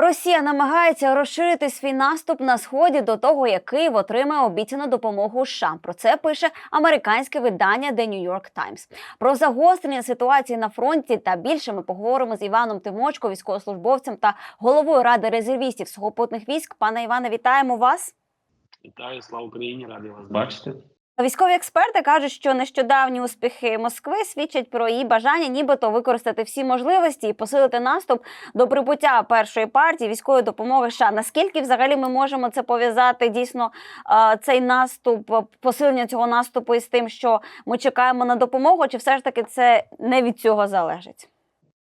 Росія намагається розширити свій наступ на сході до того, як Київ отримає обіцяну допомогу США. Про це пише американське видання The New York Times. Про загострення ситуації на фронті та більше ми поговоримо з Іваном Тимочко, військовослужбовцем та головою ради резервістів сухопутних військ. Пане Іване, вітаємо вас. Вітаю, слава Україні, радий вас бачити. Військові експерти кажуть, що нещодавні успіхи Москви свідчать про її бажання, нібито використати всі можливості і посилити наступ до прибуття першої партії військової допомоги. США. наскільки взагалі ми можемо це пов'язати дійсно цей наступ, посилення цього наступу із тим, що ми чекаємо на допомогу, чи все ж таки це не від цього залежить?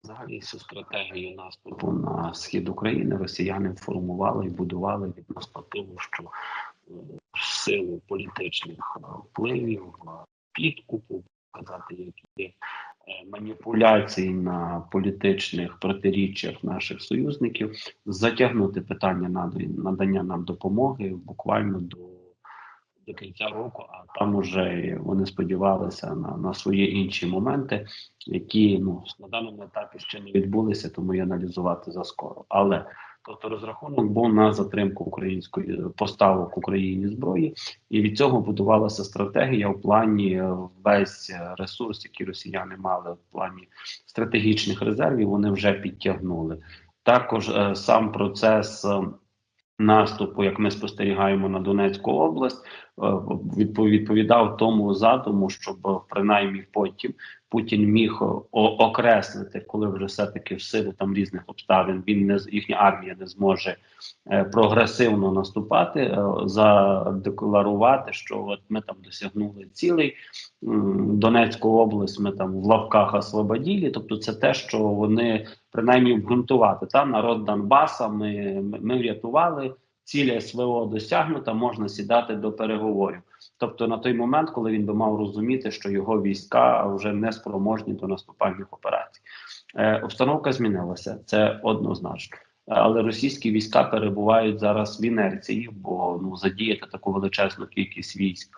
Взагалі всю стратегію наступу на схід України росіяни формували і будували відносно того, що е, в силу політичних е, впливів, е, підкупу, казати, які е, маніпуляцій на політичних протиріччях наших союзників, затягнути питання над- надання нам допомоги буквально до. До кінця року, а там уже вони сподівалися на, на свої інші моменти, які ну на даному етапі ще не відбулися, тому і аналізувати заскоро. Але тобто розрахунок був на затримку української поставок Україні зброї, і від цього будувалася стратегія в плані е, весь ресурс, який росіяни мали в плані стратегічних резервів, вони вже підтягнули. Також е, сам процес. е, Наступу, як ми спостерігаємо на Донецьку область, е, відповідав тому задуму, щоб е, принаймні потім Путін міг е, окреслити, коли вже все-таки в силу там різних обставин він не їхня армія не зможе е, прогресивно наступати, е, задекларувати, що от ми там досягнули цілей Донецьку область. Ми там в лавках освободілі. Тобто, це те, що вони принаймні обґрунтувати та народ Донбаса. Ми, ми врятували. Ціль СВО досягнута, можна сідати до переговорів. Тобто на той момент, коли він би мав розуміти, що його війська вже не спроможні до наступальних операцій. Е, обстановка змінилася, це однозначно. Але російські війська перебувають зараз в інерції, бо ну задіяти таку величезну кількість військ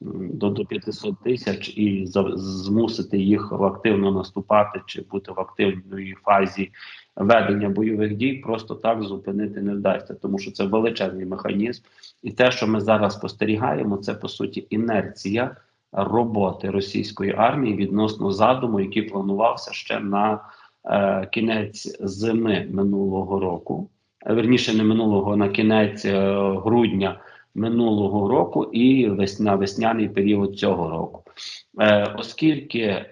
до, до 500 тисяч і за, змусити їх активно наступати чи бути в активній фазі ведення бойових дій, просто так зупинити не вдасться, тому що це величезний механізм, і те, що ми зараз спостерігаємо, це по суті інерція роботи російської армії відносно задуму, який планувався ще на е, кінець зими минулого року, Е, верніше не минулого, на кінець е, грудня минулого року і весня, весняний період цього року. Оскільки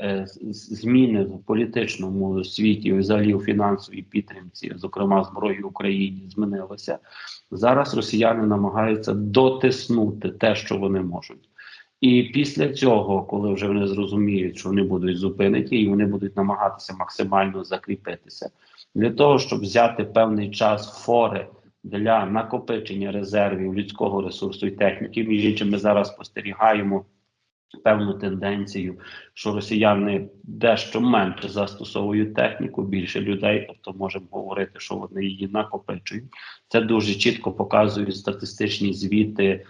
зміни в політичному світі, взагалі у фінансовій підтримці, зокрема зброї Україні, змінилося, зараз росіяни намагаються дотиснути те, що вони можуть. І після цього, коли вже вони зрозуміють, що вони будуть зупинені, і вони будуть намагатися максимально закріпитися для того, щоб взяти певний час фори для накопичення резервів людського ресурсу і техніки. Між іншим, ми зараз спостерігаємо певну тенденцію, що росіяни дещо менше застосовують техніку, більше людей, тобто можемо говорити, що вони її накопичують. Це дуже чітко показують статистичні звіти.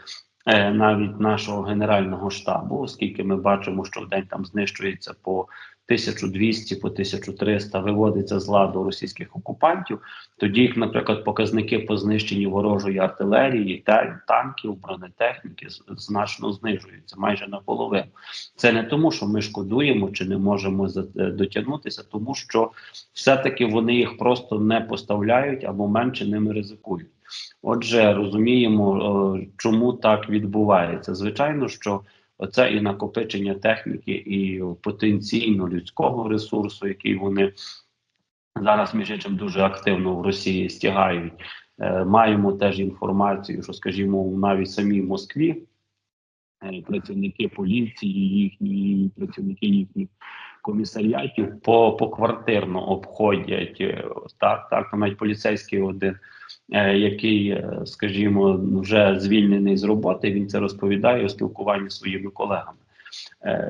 Е, Навіть нашого генерального штабу, оскільки ми бачимо, що в день там знищується по 1200, по 1300 виводиться з ладу російських окупантів. Тоді, наприклад, показники по знищенні ворожої артилерії, танків, бронетехніки значно знижуються майже наполовину. Це не тому, що ми шкодуємо чи не можемо е, дотягнутися, тому що все-таки вони їх просто не поставляють або менше ними ризикують. Отже, розуміємо, е, чому так відбувається. Звичайно, що Оце і накопичення техніки, і потенційно людського ресурсу, який вони зараз між іншим дуже активно в Росії стягають. Е, маємо теж інформацію, що, скажімо, навіть самій Москві е, працівники поліції, їхні працівники їхніх комісаріатів по поквартирно обходять е, так, так навіть поліцейський один, е, який, е, скажімо, вже звільнений з роботи. Він це розповідає у спілкуванні зі своїми колегами.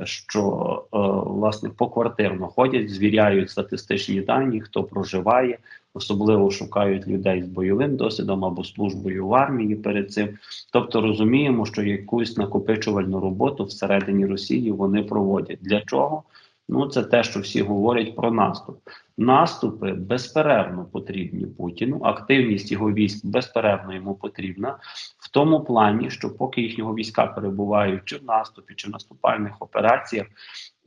Що власне поквартирно ходять, звіряють статистичні дані, хто проживає, особливо шукають людей з бойовим досвідом або службою в армії перед цим. Тобто розуміємо, що якусь накопичувальну роботу всередині Росії вони проводять. Для чого? Ну це те, що всі говорять про наступ. Наступи безперервно потрібні Путіну. Активність його військ безперервно йому потрібна в тому плані, що поки їхнього війська перебувають чи в наступі, чи в наступальних операціях,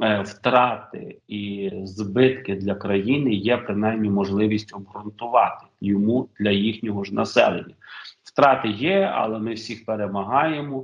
е, втрати і збитки для країни є принаймні можливість обґрунтувати йому для їхнього ж населення. Втрати є, але ми всіх перемагаємо.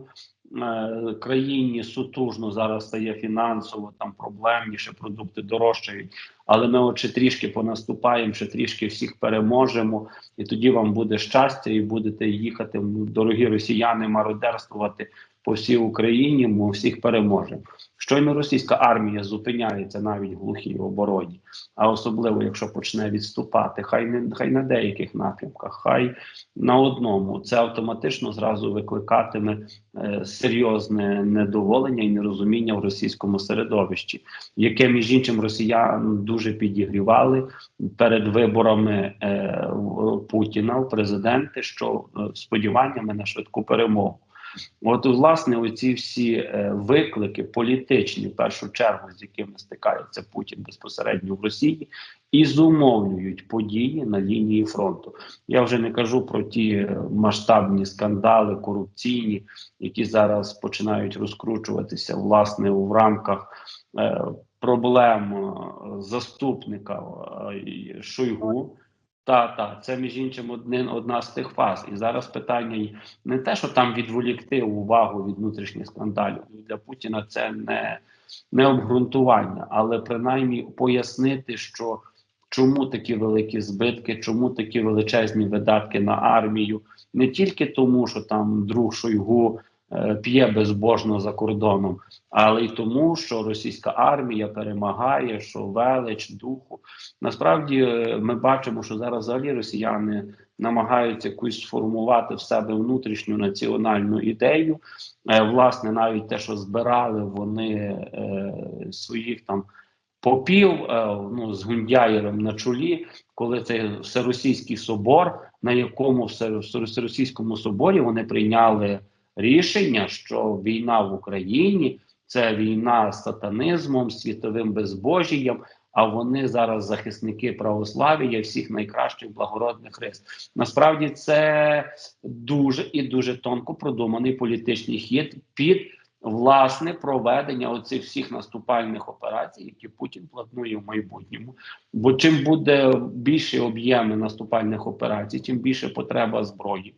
Е, Країні сутужно зараз стає фінансово там проблемніше, продукти дорожчають. Але ми от трішки понаступаємо, ще трішки всіх переможемо, і тоді вам буде щастя, і будете їхати, дорогі росіяни, мародерствувати по всій Україні. Ми всіх переможемо. Щойно російська армія зупиняється навіть в глухій обороні, а особливо якщо почне відступати, хай не хай на деяких напрямках, хай на одному. Це автоматично зразу викликатиме е, серйозне недоволення і нерозуміння в російському середовищі, яке між іншим росіян дуже підігрівали перед виборами е, Путіна в президенти, що е, сподіваннями на швидку перемогу. От, власне, оці всі е, виклики політичні, в першу чергу, з якими стикається Путін безпосередньо в Росії, і зумовлюють події на лінії фронту. Я вже не кажу про ті е, масштабні скандали, корупційні, які зараз починають розкручуватися власне в рамках е, проблем заступника Шойгу. Та, та, це між іншим один, одна з тих фаз. І зараз питання не те, що там відволікти увагу від внутрішніх скандалів. Для Путіна це не, не обґрунтування, але принаймні пояснити, що чому такі великі збитки, чому такі величезні видатки на армію, не тільки тому, що там друг Шойгу п'є безбожно за кордоном, але й тому, що російська армія перемагає, що велич духу. Насправді е, ми бачимо, що зараз взагалі росіяни намагаються якусь сформувати в себе внутрішню національну ідею. Е, власне, навіть те, що збирали вони е, своїх там попів е, ну, з Гундяєром на чолі, коли це всеросійський собор, на якому всеросійському соборі вони прийняли рішення, що війна в Україні це війна з сатанизмом, світовим безбожієм. А вони зараз захисники православ'я всіх найкращих благородних рис. Насправді це дуже і дуже тонко продуманий політичний хід під власне проведення оцих всіх наступальних операцій, які Путін планує в майбутньому. Бо чим буде більше об'єми наступальних операцій, тим більше потреба зброї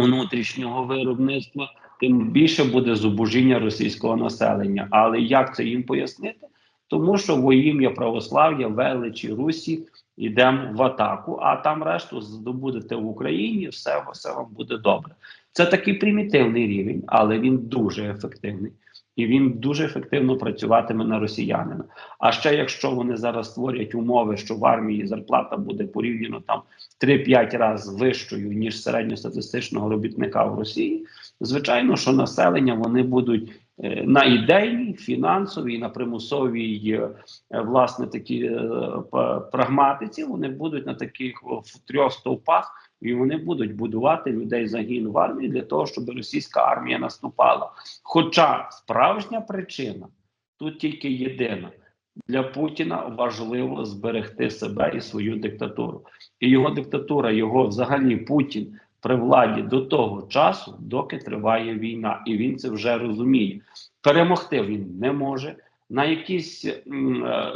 внутрішнього виробництва, тим більше буде зубожіння російського населення. Але як це їм пояснити? Тому що во ім'я православ'я, величі Русі йдемо в атаку, а там решту здобудете в Україні, все, все вам буде добре. Це такий примітивний рівень, але він дуже ефективний. І він дуже ефективно працюватиме на росіянина. А ще якщо вони зараз створять умови, що в армії зарплата буде порівняно там 3-5 разів вищою ніж середньостатистичного робітника в Росії, звичайно, що населення вони будуть е, на ідейній, фінансовій, на примусовій е, власне такі е, прагматиці. Вони будуть на таких в трьох стовпах. І вони будуть будувати людей загін в армії для того, щоб російська армія наступала. Хоча справжня причина тут тільки єдина для Путіна важливо зберегти себе і свою диктатуру. І його диктатура, його взагалі Путін при владі до того часу, доки триває війна, і він це вже розуміє. Перемогти він не може на якісь м, е,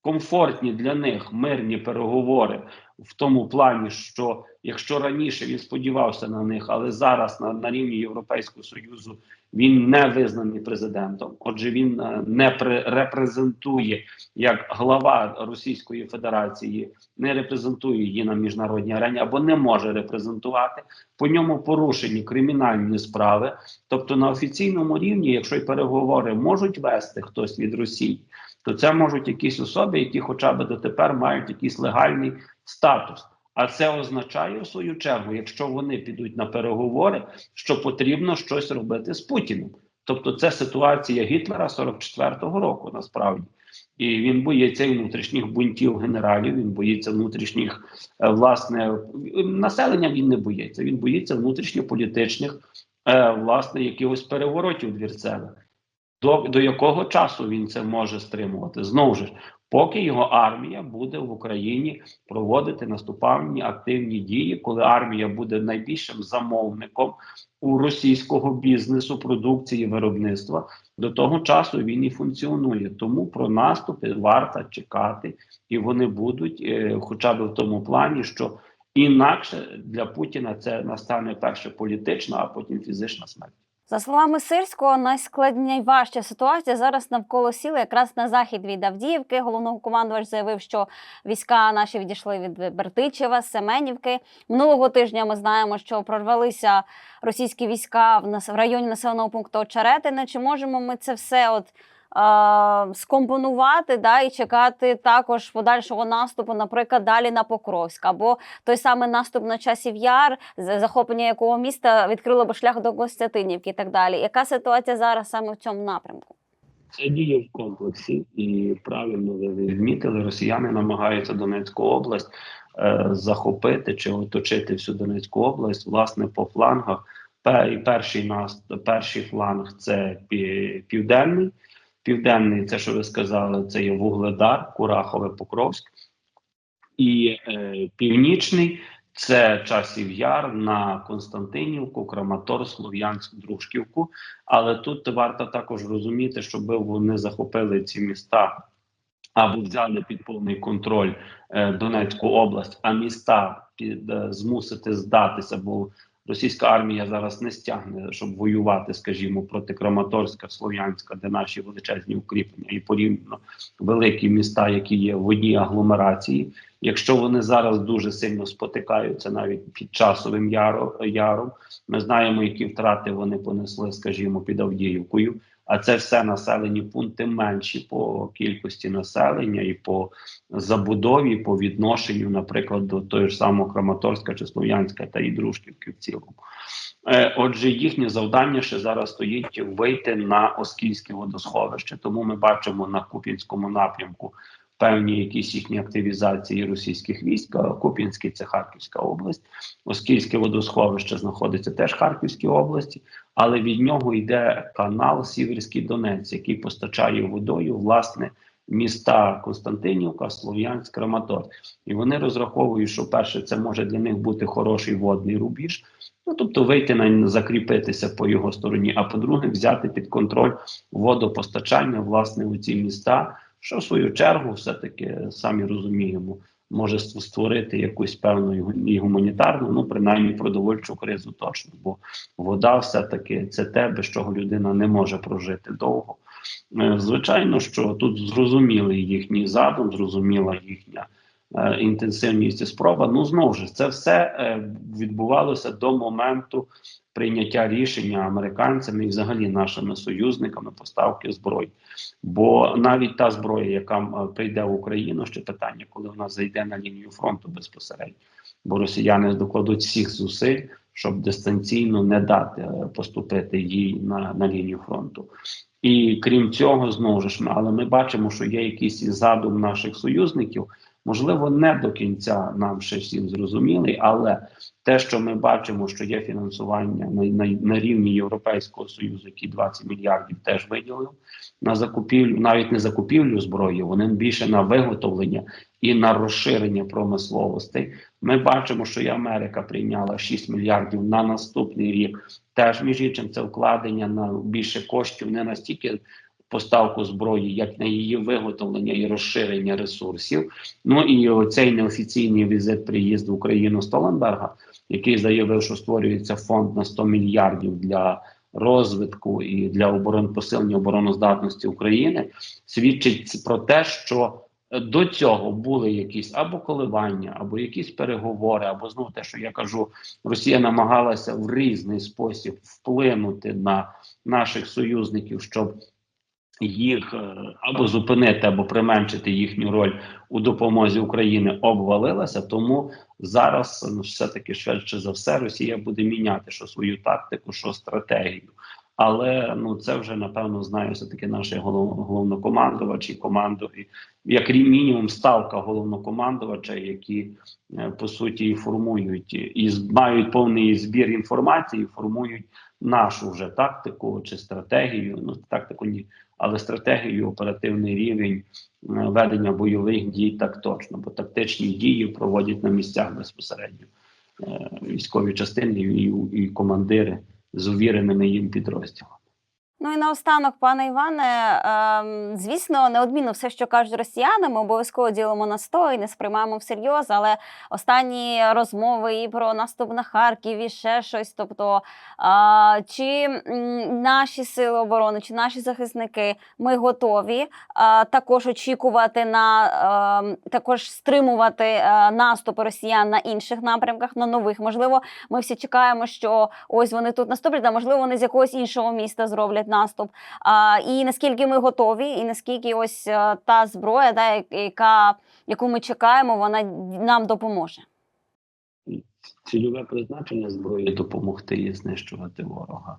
комфортні для них мирні переговори в тому плані, що якщо раніше він сподівався на них, але зараз на, на рівні Європейського союзу він не визнаний президентом. Отже, він е, не пре- репрезентує як глава Російської Федерації, не репрезентує її на міжнародній арені або не може репрезентувати. По ньому порушені кримінальні справи. Тобто на офіційному рівні, якщо й переговори можуть вести хтось від Росії, то це можуть якісь особи, які хоча б дотепер мають якийсь легальний статус. А це означає в свою чергу, якщо вони підуть на переговори, що потрібно щось робити з Путіним. Тобто, це ситуація Гітлера 44-го року, насправді. І він боїться і внутрішніх бунтів генералів. Він боїться внутрішніх е, власне населення. Він не боїться. Він боїться внутрішньополітичних е, власне якихось переворотів двірцевих. До, до якого часу він це може стримувати? Знову ж, поки його армія буде в Україні проводити наступальні активні дії, коли армія буде найбільшим замовником у російського бізнесу, продукції, виробництва, до того часу він і функціонує. Тому про наступи варто чекати, і вони будуть, е, хоча б в тому плані, що інакше для Путіна це настане перше політична, а потім фізична смерть. За словами Сирського, найскладніша ситуація зараз навколо сіли якраз на захід від Авдіївки. Головнокомандувач заявив, що війська наші відійшли від Бертичева, Семенівки. Минулого тижня ми знаємо, що прорвалися російські війська в районі населеного пункту Очеретине. Чи можемо ми це все от скомпонувати да, і чекати також подальшого наступу, наприклад, далі на Покровськ або той самий наступ на часів яр, захоплення якого міста відкрило би шлях до Костянтинівки і так далі. Яка ситуація зараз саме в цьому напрямку? Це діє в комплексі, і правильно ви відмітили, росіяни намагаються Донецьку область е, захопити чи оточити всю Донецьку область, власне, по флангах. Пе- Перший нас, перший фланг це південний. Південний, це що ви сказали, це є Вугледар, Курахове, Покровськ. І е, північний це часів яр на Константинівку, Краматорськ, Слов'янськ, Дружківку. Але тут варто також розуміти, щоб вони захопили ці міста або взяли під повний контроль е, Донецьку область, а міста під, е, змусити здатися, бо російська армія зараз не стягне, щоб воювати, скажімо, проти Краматорська, Слов'янська, де наші величезні укріплення, і порівняно великі міста, які є в одній агломерації. Якщо вони зараз дуже сильно спотикаються навіть під часовим яром, яром, ми знаємо, які втрати вони понесли, скажімо, під Авдіївкою. А це все населені пункти менші по кількості населення і по забудові, по відношенню, наприклад, до того ж самого Краматорська чи Слов'янська та і Дружківки в цілому. Е, Отже, їхнє завдання ще зараз стоїть вийти на Оскільське водосховище. Тому ми бачимо на Куп'янському напрямку певні якісь їхні активізації російських військ. Куп'янський це Харківська область, Оскільське водосховище знаходиться теж в Харківській області, але від нього йде канал Сіверський Донець, який постачає водою власне міста Константинівка, Слов'янськ, Краматорськ. І вони розраховують, що перше це може для них бути хороший водний рубіж. Ну, тобто вийти на закріпитися по його стороні, а по-друге, взяти під контроль водопостачання власне у ці міста, що в свою чергу, все-таки самі розуміємо, може створити якусь певну і гуманітарну, ну принаймні продовольчу кризу точно. Бо вода все-таки це те, без чого людина не може прожити довго. Е, Звичайно, що тут зрозумілий їхній задум, зрозуміла їхня інтенсивність і спроба. Ну знову ж це все е, відбувалося до моменту прийняття рішення американцями і взагалі нашими союзниками поставки зброї. Бо навіть та зброя, яка прийде в Україну, ще питання, коли вона зайде на лінію фронту безпосередньо, бо росіяни докладуть всіх зусиль, щоб дистанційно не дати е, поступити їй на, на лінію фронту. І крім цього, знову ж але ми бачимо, що є якийсь задум наших союзників. Можливо, не до кінця нам ще всім зрозумілий, але те, що ми бачимо, що є фінансування на, на, на рівні Європейського союзу, який 20 мільярдів теж виділив на закупівлю, навіть не закупівлю зброї, вони більше на виготовлення і на розширення промисловостей. Ми бачимо, що і Америка прийняла 6 мільярдів на наступний рік. Теж між іншим це вкладення на більше коштів не настільки поставку зброї, як на її виготовлення і розширення ресурсів. Ну і оцей неофіційний візит приїзд в Україну Столенберга, який заявив, що створюється фонд на 100 мільярдів для розвитку і для оборон посилення обороноздатності України, свідчить про те, що до цього були якісь або коливання, або якісь переговори, або знову те, що я кажу, Росія намагалася в різний спосіб вплинути на наших союзників, щоб їх е, або зупинити, або применшити їхню роль у допомозі України обвалилася. Тому зараз ну, все таки швидше за все Росія буде міняти що свою тактику, що стратегію. Але ну це вже напевно знає все таки наш голов, головнокомандувач і команду, як мінімум ставка головнокомандувача, які е, по суті формують і мають повний збір інформації, формують нашу вже тактику чи стратегію. Ну тактику ні, але стратегію, оперативний рівень е, ведення бойових дій так точно, бо тактичні дії проводять на місцях безпосередньо е, військові частини і, і командири з увіреними їм підрозділами. Ну і наостанок, пане Іване, ем, звісно, неодмінно все, що кажуть росіяни, ми обов'язково ділимо на сто і не сприймаємо всерйоз, але останні розмови і про наступ на Харків, і ще щось. Тобто, чи наші сили оборони, чи наші захисники, ми готові також очікувати на ем, також стримувати е, наступи росіян на інших напрямках, на нових. Можливо, ми всі чекаємо, що ось вони тут наступлять, а можливо, вони з якогось іншого міста зроблять наступ. А, і наскільки ми готові, і наскільки ось е, та зброя, да, яка, яку ми чекаємо, вона нам допоможе. Цільове призначення зброї допомогти і знищувати ворога.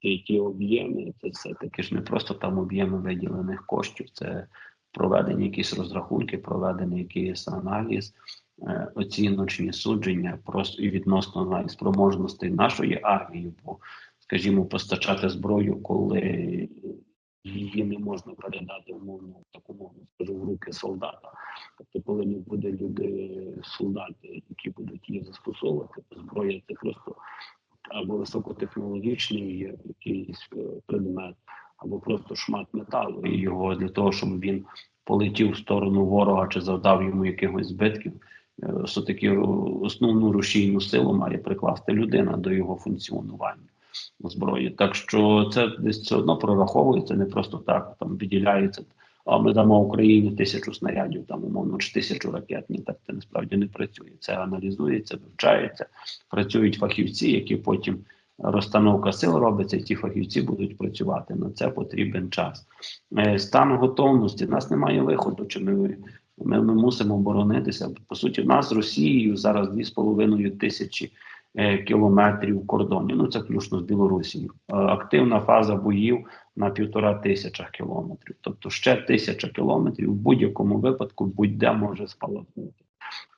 І ті, об'єми, це все таки ж не просто там об'єми виділених коштів, це проведені якісь розрахунки, проведений якийсь аналіз, е, оціночні судження, просто і відносно навіть спроможностей нашої армії, бо, скажімо, постачати зброю, коли її не можна передати умовно так умовно скажу в руки солдата. Тобто, коли не буде люди, солдати, які будуть її застосовувати, то зброя це просто або високотехнологічний якийсь е, предмет, або просто шмат металу, і його для того, щоб він полетів в сторону ворога чи завдав йому якихось збитків. е, Все таки основну рушійну силу має прикласти людина до його функціонування зброї. Так що це десь все одно прораховується, не просто так там виділяється. А ми дамо Україні тисячу снарядів, там умовно чи тисячу ракет. Ні, так це насправді не працює. Це аналізується, вивчається. Працюють фахівці, які потім розстановка сил робиться, і ті фахівці будуть працювати. На це потрібен час. Е, Стан готовності. У нас немає виходу. Чи ми, ми, ми мусимо боронитися? По суті, в нас з Росією зараз 2,5 тисячі кілометрів кордонів. Ну це включно з Білорусією. Е, Активна фаза боїв на півтора тисяча кілометрів. Тобто ще тисяча кілометрів в будь-якому випадку будь-де може спалахнути.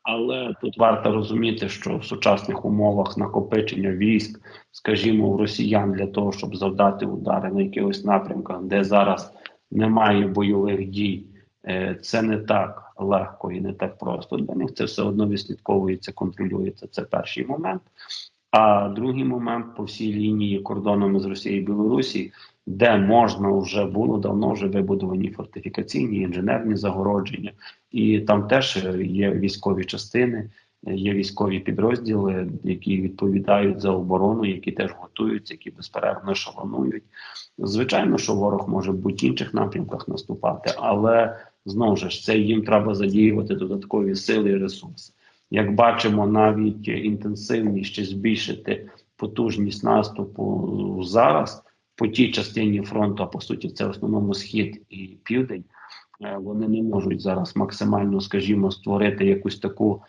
Але тут варто розуміти, що в сучасних умовах накопичення військ, скажімо, у росіян для того, щоб завдати удари на якихось напрямках, де зараз немає бойових дій, е, це не так легко і не так просто. Для них це все одно відслідковується, контролюється. Це перший момент. А другий момент по всій лінії кордонами з Росією і Білорусі, де можна вже було давно вже вибудовані фортифікаційні інженерні загородження, і там теж є військові частини, є військові підрозділи, які відповідають за оборону, які теж готуються, які безперервно шаланують. Звичайно, що ворог може в будь-інших напрямках наступати, але знову ж це їм треба задіювати додаткові сили і ресурси. Як бачимо, навіть інтенсивність чи збільшити потужність наступу зараз по тій частині фронту, а по суті, це в основному схід і південь. е, Вони не можуть зараз максимально, скажімо, створити якусь таку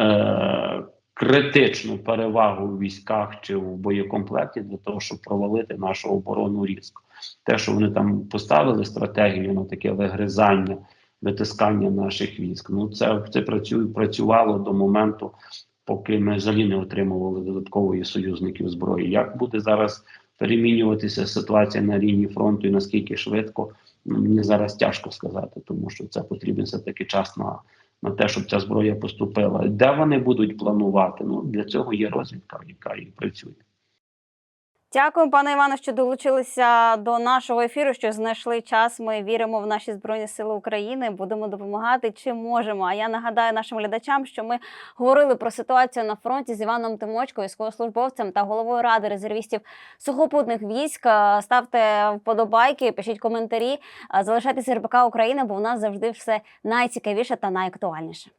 е, критичну перевагу у військах чи в боєкомплекті для того, щоб провалити нашу оборону різко. Те, що вони там поставили стратегію на таке вигризання, витискання наших військ. Ну це це працювало до моменту, поки ми взагалі не отримували додаткової союзників зброї. Як буде зараз перемінюватися ситуація на лінії фронту і наскільки швидко, ну, мені зараз тяжко сказати, тому що це потрібен все таки час на. На те, щоб ця зброя поступила, де вони будуть планувати? Ну для цього є розвідка, яка і працює. Дякую, пане Іване, що долучилися до нашого ефіру. Що знайшли час. Ми віримо в наші збройні сили України. Будемо допомагати чим можемо. А я нагадаю нашим глядачам, що ми говорили про ситуацію на фронті з Іваном Тимочко, військовослужбовцем та головою ради резервістів сухопутних військ. Ставте вподобайки, пишіть коментарі, залишайтеся РБК України, бо в нас завжди все найцікавіше та найактуальніше.